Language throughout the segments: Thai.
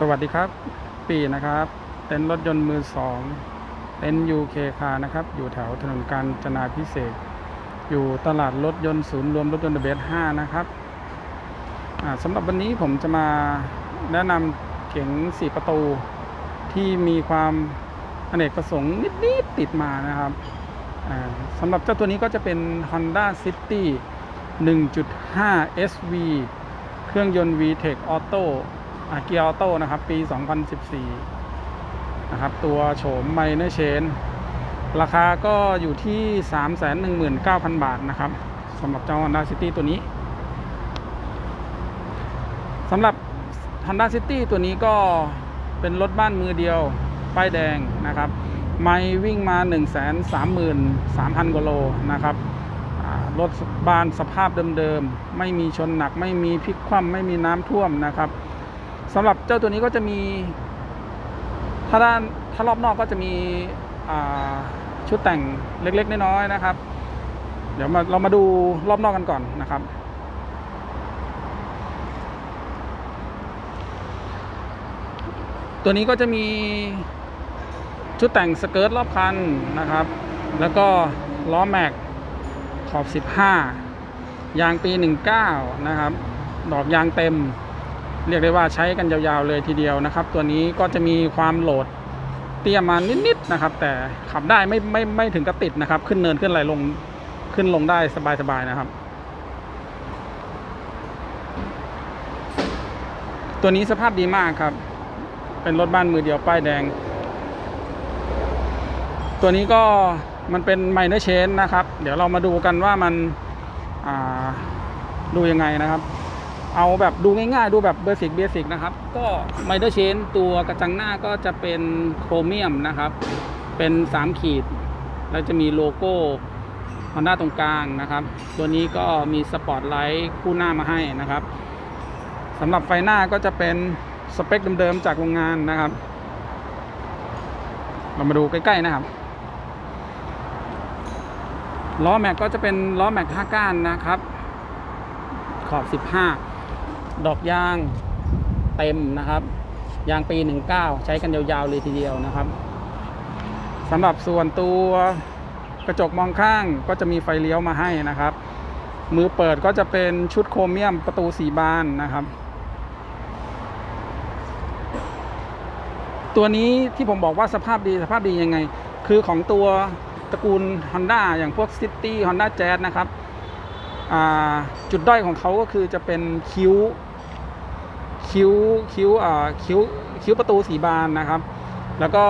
สวัสดีครับ ปีนะครับเต็นรถยนต์มือสองเต็นยูเคคานะครับ อยู่แถวถนนกาญจนาพิเศษ อยู่ตลาดรถยนต์ศูนย์รวมรถยนต์เดอะเบสห้านะครับสำหรับวันนี้ผมจะมาแนะนำเก๋งสี่ประตูที่มีความอเนกประสงค์นิดๆติดมานะครับสำหรับเจ้าตัวนี้ก็จะเป็น Honda City 1.5 SV เครื่องยนต์ VTEC Auto เกียร์ออโต้นะครับ ปี 2014 นะครับ ตัวโฉมไมเนอร์เชน ราคาก็อยู่ที่ 319,000 บาทนะครับสำหรับเจ้า Honda City ตัวนี้สำหรับ Honda City ตัวนี้ก็เป็นรถบ้านมือเดียว ป้ายแดงนะครับ ไม่วิ่งมา 133,000กว่าโลนะครับรถบ้านสภาพเดิมๆ ไม่มีชนหนักไม่มีพลิกคว่ำไม่มีน้ำท่วมนะครับ สำหรับเจ้าตัวนี้ก็จะมี ถ้าด้านถ้ารอบนอกก็จะมีชุดแต่งเล็ก ๆ น้อยๆนะครับ เดี๋ยวมาเรามาดูรอบนอกกันก่อนนะครับ ตัวนี้ก็จะมีชุดแต่งสเกิร์ตรอบคันนะครับ แล้วก็ล้อแม็กขอบ 15 ยางปี 19 นะครับ ดอกยางเต็ม เรียกได้ว่าใช้กันยาวๆเลยทีเดียวนะครับ ตัวนี้ก็จะมีความโหลดเตี้ยมานิดๆนะครับ แต่ขับได้ไม่ไม่ไม่ถึงกับติดนะครับ ขึ้นเนินขึ้นไรลลงขึ้นลงได้สบายๆนะครับ ตัวนี้สภาพดีมากครับ เป็นรถบ้านมือเดียวป้ายแดง ตัวนี้ก็มันเป็นไมเนอร์เชนนะครับ เดี๋ยวเรามาดูกันว่ามันดูยังไงนะครับ เอาแบบดูง่ายๆ ดูแบบเบสิกเบสิกนะครับ ก็ไมเดอร์เชนตัวกระจังหน้าก็จะเป็นโครเมียมนะครับ เป็น 3 ขีด แล้วจะมีโลโก้ฮอนด้าตรงกลางนะครับ ตัวนี้ก็มีสปอตไลท์คู่หน้ามาให้นะครับสำหรับไฟหน้าก็จะเป็นสเปคเดิมๆจากโรงงานนะครับ เรามาดูใกล้ๆนะครับล้อแม็กก็จะเป็นล้อแม็ก5ก้านนะครับ ขอบ 15 ดอกยางเต็มนะครับ ยางปี 19 ใช้กันยาวๆเลยทีเดียวนะครับสำหรับส่วนตัวกระจกมองข้างก็จะมีไฟเลี้ยวมาให้นะครับ มือเปิดก็จะเป็นชุดโครเมียมประตูสีบานนะครับ ตัวนี้ที่ผมบอกว่าสภาพดีสภาพดียังไง คือของตัวตระกูล Honda อย่างพวก City Honda Jazz นะครับจุดด้อยของเขาก็คือจะเป็นคิ้ว คิ้วคิ้วอ่าคิ้วคิ้วประตูสีบานนะครับ แล้วก็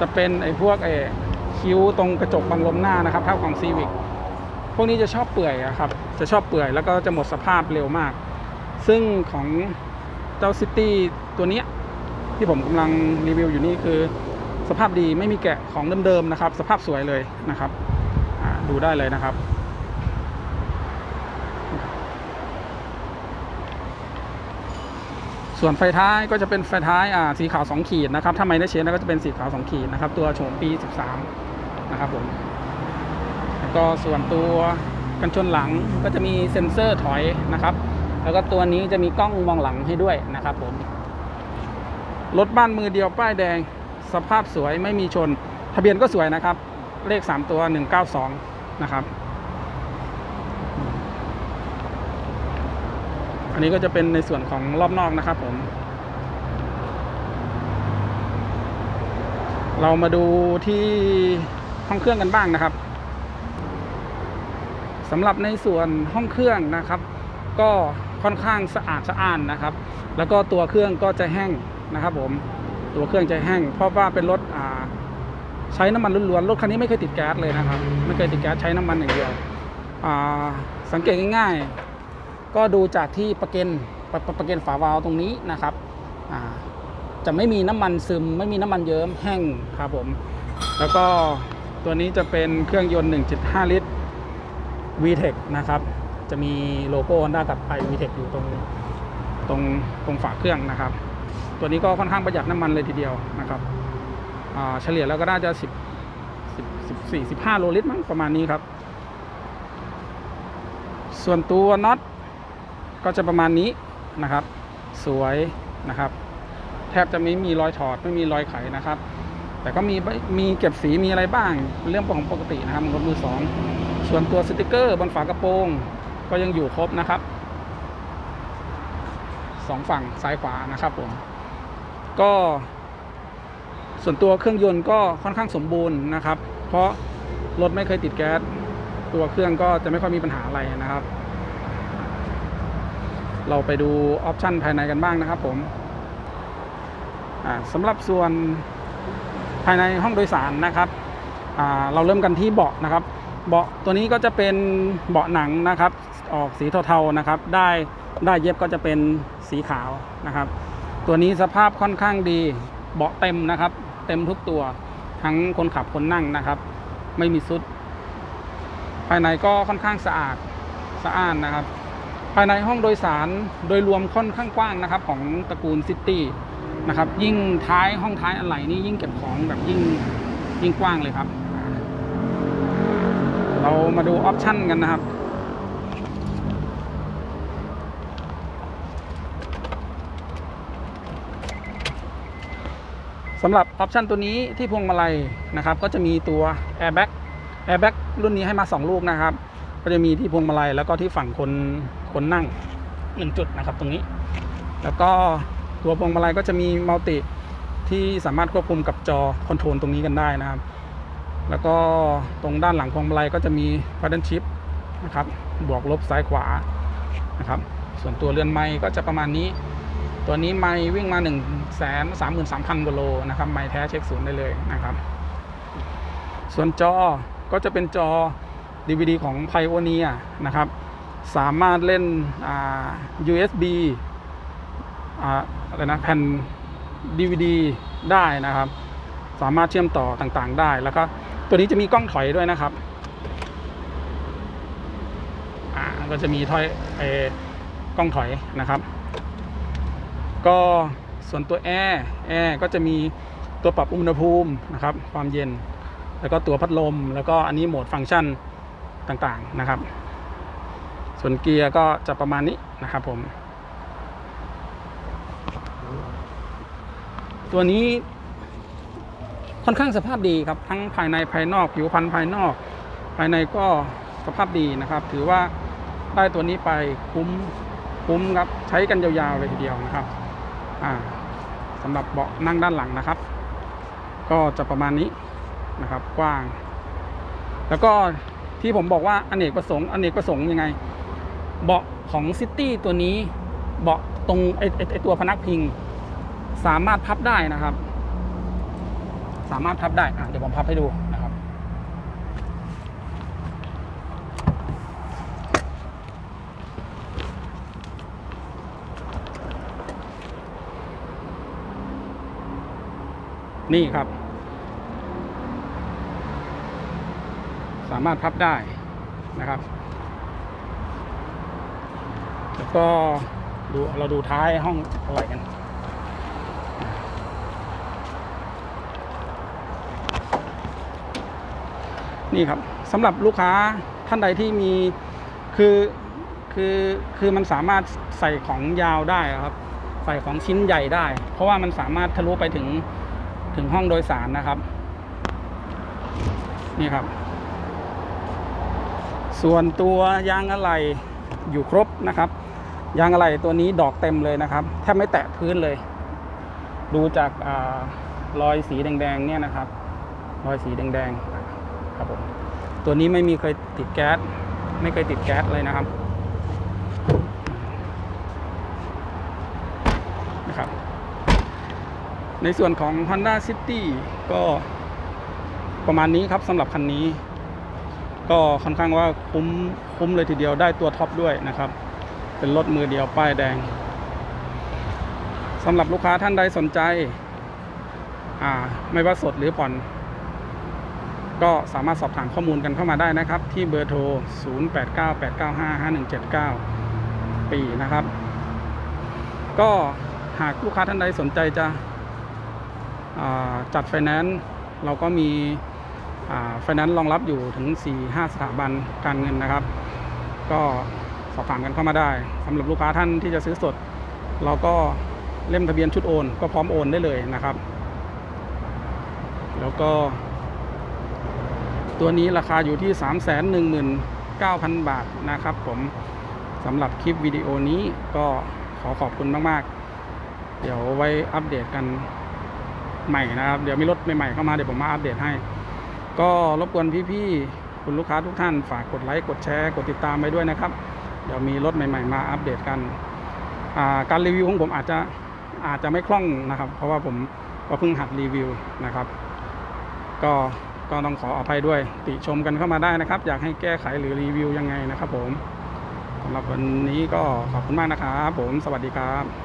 จะเป็นไอ้พวกไอ้คิ้วตรงกระจกบังลมหน้านะครับเท่าของซีวิกพวกนี้จะชอบเปื่อยอะครับ จะชอบเปื่อยแล้วก็จะหมดสภาพเร็วมาก ซึ่งของเจ้าซิตี้ตัวเนี้ยที่ผมกำลังรีวิวอยู่นี่คือ สภาพดีไม่มีแกะของเดิมๆนะครับ สภาพสวยเลยนะครับดูได้เลยนะครับ ส่วนไฟท้ายก็จะเป็นไฟท้ายอ่าสีขาว 2 ขีดนะครับถ้าไม่ได้เชนก็จะเป็นสีขาว 2 ขีดนะครับ ตัวโฉมปี 13 นะครับผมแล้วก็ส่วนตัวกันชนหลังก็จะมีเซ็นเซอร์ถอยนะครับ แล้วก็ตัวนี้จะมีกล้องมองหลังให้ด้วยนะครับผมรถบ้านมือเดียวป้ายแดงสภาพสวยไม่มีชน ทะเบียนก็สวยนะครับ เลข 3 ตัว 192 นะครับ นนี้ก็จะเป็นในส่วนของรอบนอกนะครับผม เรามาดูที่ห้องเครื่องกันบ้างนะครับสำหรับในส่วนห้องเครื่องนะครับ ก็ค่อนข้างสะอาดสะอ้านนะครับ แล้วก็ตัวเครื่องก็จะแห้งนะครับผมตัวเครื่องจะแห้ง เพราะว่าเป็นรถใช้น้ำมันล้วนๆรถคันนี้ไม่เคยติดแก๊สเลยนะครับ ไม่เคยติดแก๊สใช้น้ำมันอย่างเดียวสังเกตง่ายๆ ก็ดูจากที่ประเกนประประประเกนฝาวาล์วตรงนี้นะครับจะไม่มีน้ำมันซึม ไม่มีน้ำมันเยิ้มแห้งครับผม แล้วก็ตัวนี้จะเป็นเครื่องยนต์ 1.5 ลิตร VTEC นะครับ จะมีโลโก้ Honda กับไอ VTEC อยู่ตรงตรงตรงฝาเครื่องนะครับ ตัวนี้ก็ค่อนข้างประหยัดน้ำมันเลยทีเดียวนะครับเฉลี่ยแล้วก็น่าจะ10 10 14 15 โลลิตรมั้งประมาณนี้ครับ ส่วนตัวน็อต ก็จะประมาณนี้นะครับ สวยนะครับ แทบจะไม่มีรอยถอดไม่มีรอยไขนะครับ แต่ก็มีมีเก็บสีมีอะไรบ้างเรื่องของปกตินะครับรถมือสองส่วนตัวสติกเกอร์บนฝากระโปรงก็ยังอยู่ครบนะครับสองฝั่งซ้ายขวานะครับผมก็ ส่วนตัวเครื่องยนต์ก็ค่อนข้างสมบูรณ์นะครับ เพราะรถไม่เคยติดแก๊ส ตัวเครื่องก็จะไม่ค่อยมีปัญหาอะไรนะครับ เราไปดูออปชันภายในกันบ้างนะครับผมสำหรับส่วนภายในห้องโดยสารนะครับ เราเริ่มกันที่เบาะนะครับ เบาะตัวนี้ก็จะเป็นเบาะหนังนะครับ ออกสีเทาๆนะครับ ได้ได้เย็บก็จะเป็นสีขาวนะครับ ตัวนี้สภาพค่อนข้างดี เบาะเต็มนะครับ เต็มทุกตัว ทั้งคนขับคนนั่งนะครับ ไม่มีซุด ภายในก็ค่อนข้างสะอาดสะอ้านนะครับ ภายในห้องโดยสารโดยรวมค่อนข้างกว้างนะครับ ของตระกูลซิตี้นะครับ ยิ่งท้ายห้องท้ายอะไหล่นี่ยิ่งเก็บของแบบยิ่งยิ่งกว้างเลยครับ เรามาดูออปชั่นกันนะครับสำหรับออปชันตัวนี้ที่พวงมาลัยนะครับ ก็จะมีตัว airbag airbag รุ่นนี้ให้มา 2 ลูกนะครับ ก็จะมีที่พวงมาลัยแล้วก็ที่ฝั่งคน คนนั่งหนึ่งจุดนะครับตรงนี้ แล้วก็ตัวพวงมาลัยก็จะมีมัลติที่สามารถควบคุมกับจอคอนโทรลตรงนี้กันได้นะครับ แล้วก็ตรงด้านหลังพวงมาลัยก็จะมี paddle shift นะครับ บวกลบซ้ายขวานะครับ ส่วนตัวเรือนไม้ก็จะประมาณนี้ ตัวนี้ไม้วิ่งมา1นึ่งแสนสามหมื่นสามพันกโลนะครับ ไม้แท้เช็คศูนย์ได้เลยนะครับ ส่วนจอก็จะเป็นจอ DVD ของ Pioneer นะครับ สามารถเล่นอ่า USB อ่าอะไรนะแผ่น DVD ได้นะครับ สามารถเชื่อมต่อต่างๆได้แล้วก็ตัวนี้จะมีกล้องถอยด้วยนะครับอ่าก็จะมีถอยเอกล้องถอยนะครับ ก็ส่วนตัวแอร์แอร์ก็จะมีตัวปรับอุณหภูมินะครับ ความเย็น แล้วก็ตัวพัดลม แล้วก็อันนี้โหมดฟังก์ชันต่างๆนะครับ ส่วนเกียร์ก็จะประมาณนี้นะครับผม ตัวนี้ค่อนข้างสภาพดีครับ ทั้งภายในภายนอกผิวพรรณภายนอก ภายในก็สภาพดีนะครับ ถือว่าได้ตัวนี้ไปคุ้มคุ้มครับใช้กันยาวๆเลยทีเดียวนะครับอ่าสำหรับเบาะนั่งด้านหลังนะครับ ก็จะประมาณนี้นะครับกว้าง แล้วก็ที่ผมบอกว่าอเนกประสงค์อเนกประสงค์ยังไง เบาะของซิตี้ตัวนี้ เบาะตรงไอไอไอตัวพนักพิง สามารถพับได้นะครับ สามารถพับได้อะเดี๋ยวผมพับให้ดูนะครับ นี่ครับ สามารถพับได้นะครับ แล้วก็ดูเราดูท้ายห้องอะไรกันนี่ครับสำหรับลูกค้าท่านใดที่มีคือคือคือมันสามารถใส่ของยาวได้ครับ ใส่ของชิ้นใหญ่ได้ เพราะว่ามันสามารถทะลุไปถึงถึงห้องโดยสารนะครับ นี่ครับ ส่วนตัวยางอะไหล่อยู่ครบนะครับ ยางอะไหล่ตัวนี้ดอกเต็มเลยนะครับแทบไม่แตะพื้นเลย ดูจากอารอยสีแดงๆเนี่ยนะครับ รอยสีแดงๆครับผมตัวนี้ไม่มีเคยติดแก๊ส ไม่เคยติดแก๊สเลยนะครับนะครับ ในส่วนของ Honda City ก็ประมาณนี้ครับสำหรับคันนี้ ก็ค่อนข้างว่าคุ้มคุ้มเลยทีเดียวได้ตัวท็อปด้วยนะครับ เป็นรถมือเดียวป้ายแดงสำหรับลูกค้าท่านใดสนใจ อ่า ไม่ว่าสดหรือผ่อน ก็สามารถสอบถามข้อมูลกันเข้ามาได้นะครับ ที่เบอร์โทร 0898955179 ปีนะครับ ก็หากลูกค้าท่านใดสนใจจะจัดไฟแนนซ์เราก็มีไฟแนนซ์รองรับอยู่ถึง 4-5 สถาบันการเงินนะครับ ก็ สอบถามกันเข้ามาได้สำหรับลูกค้าท่านที่จะซื้อสด เราก็เล่มทะเบียนชุดโอน ก็พร้อมโอนได้เลยนะครับ แล้วก็ ตัวนี้ราคาอยู่ที่ 3 1 9 0 0 0 บาทนะครับ ผมสำหรับคลิปวิดีโอนี้ก็ขอขอบคุณมาก ๆ เดี๋ยวไว้อัปเดตกันใหม่นะครับ เดี๋ยวมีรถใหม่ๆเข้ามาเดี๋ยวผมมาอัปเดตให้ ก็รบกวนพี่ ๆ คุณลูกค้าทุกท่านฝากกดไลค์ กดแชร์ กดติดตามไปด้วยนะครับ เดี๋ยวมีรถใหม่ ๆ มาอัปเดตกัน การรีวิวของผมอาจจะอาจจะไม่คล่องนะครับ เพราะว่าผมก็เพิ่งหัดรีวิวนะครับ ก็ก็ต้องขออภัยด้วย ติชมกันเข้ามาได้นะครับ อยากให้แก้ไขหรือรีวิวยังไงนะครับผมสำหรับวันนี้ก็ขอบคุณมากนะครับผม สวัสดีครับ